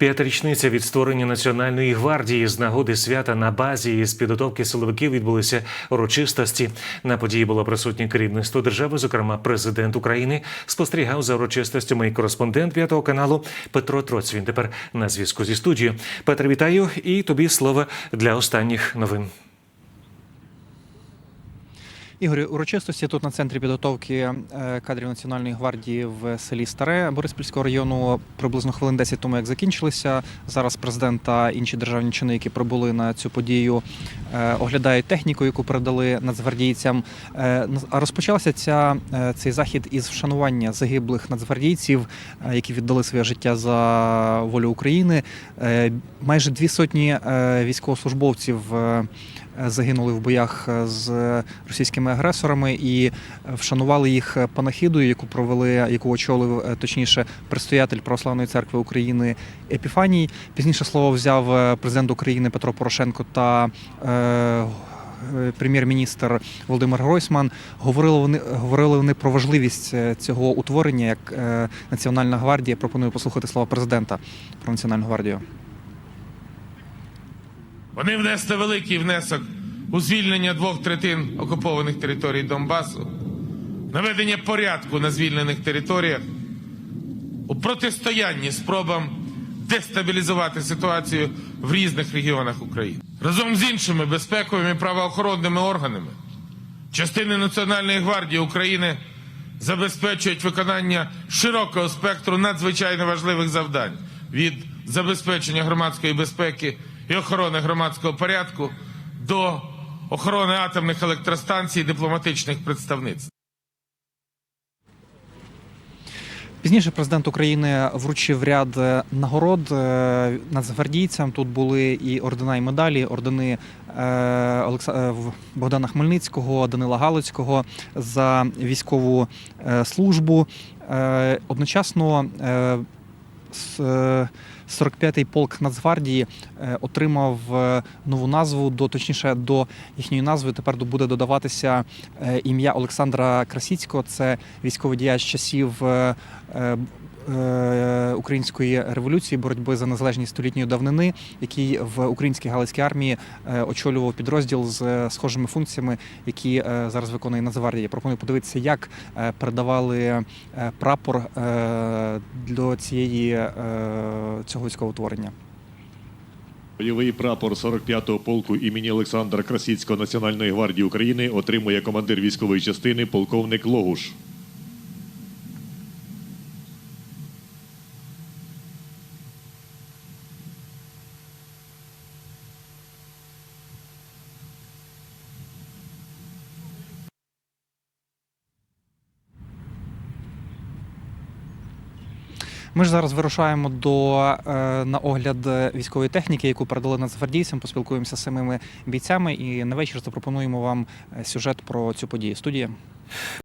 П'ята річниця від створення національної гвардії з нагоди свята на базі з підготовки силовиків відбулися урочистості. На події було присутнє керівництво держави, зокрема президент України. Спостерігав за урочистостями і кореспондент п'ятого каналу Петро Троць. Він тепер на зв'язку зі студією. Петр, вітаю і тобі слово для останніх новин. Ігорі, урочистості тут на центрі підготовки е, кадрів Національної гвардії в селі Старе Бориспільського району приблизно хвилин 10 тому, як закінчилися. Зараз президент та інші державні чини, які прибули на цю подію, е, оглядають техніку, яку передали нацгвардійцям. Е, А розпочався ця, цей захід із вшанування загиблих нацгвардійців, які віддали своє життя за волю України. Майже дві сотні військовослужбовців. Е, загинули в боях е, з російськими агресорами і вшанували їх панахідою, яку провели, яку очолив е, точніше предстоятель Православної церкви України Епіфаній. Пізніше слово взяв е, президент України Петро Порошенко та. е, е, Прем'єр-міністр Володимир Гройсман говорили вони говорили вони про важливість е, цього утворення як е, Національна гвардія. Пропоную послухати слова президента про Національну гвардію. Вони внесли великий внесок у звільнення двох третин окупованих територій Донбасу, наведення порядку на звільнених територіях, у протистоянні спробам дестабілізувати ситуацію в різних регіонах України. Разом з іншими безпековими правоохоронними органами частини Національної гвардії України забезпечують виконання широкого спектру надзвичайно важливих завдань від забезпечення громадської безпеки і охорони громадського порядку до охорони атомних електростанцій і дипломатичних представництв. Пізніше президент України вручив ряд е, нагород е, нацгвардійцям. Тут були і ордена, і медалі, ордени е, Богдана Хмельницького, Данила Галицького за військову службу. Одночасно 45-й полк Нацгвардії е, отримав е, нову назву, до точніше до їхньої назви тепер буде додаватися е, ім'я Олександра Красіцького. Це військовий діяч часів е, е, е, української революції, боротьби за незалежність столітньої давнини, який в українській галицькій армії е, очолював підрозділ з е, схожими функціями, які е, зараз виконує Нацгвардія. Пропоную подивитися, як е, передавали е, прапор е, до цієї е, цього військового утворення. Бойовий прапор 45-го полку імені Олександра Красіцького Національної гвардії України отримує командир військової частини полковник Логуш. Ми ж зараз вирушаємо до е, на огляд військової техніки, яку передали нацгвардійцям. Поспілкуємося з самими бійцями. І на вечір запропонуємо вам е, сюжет про цю подію. Студія.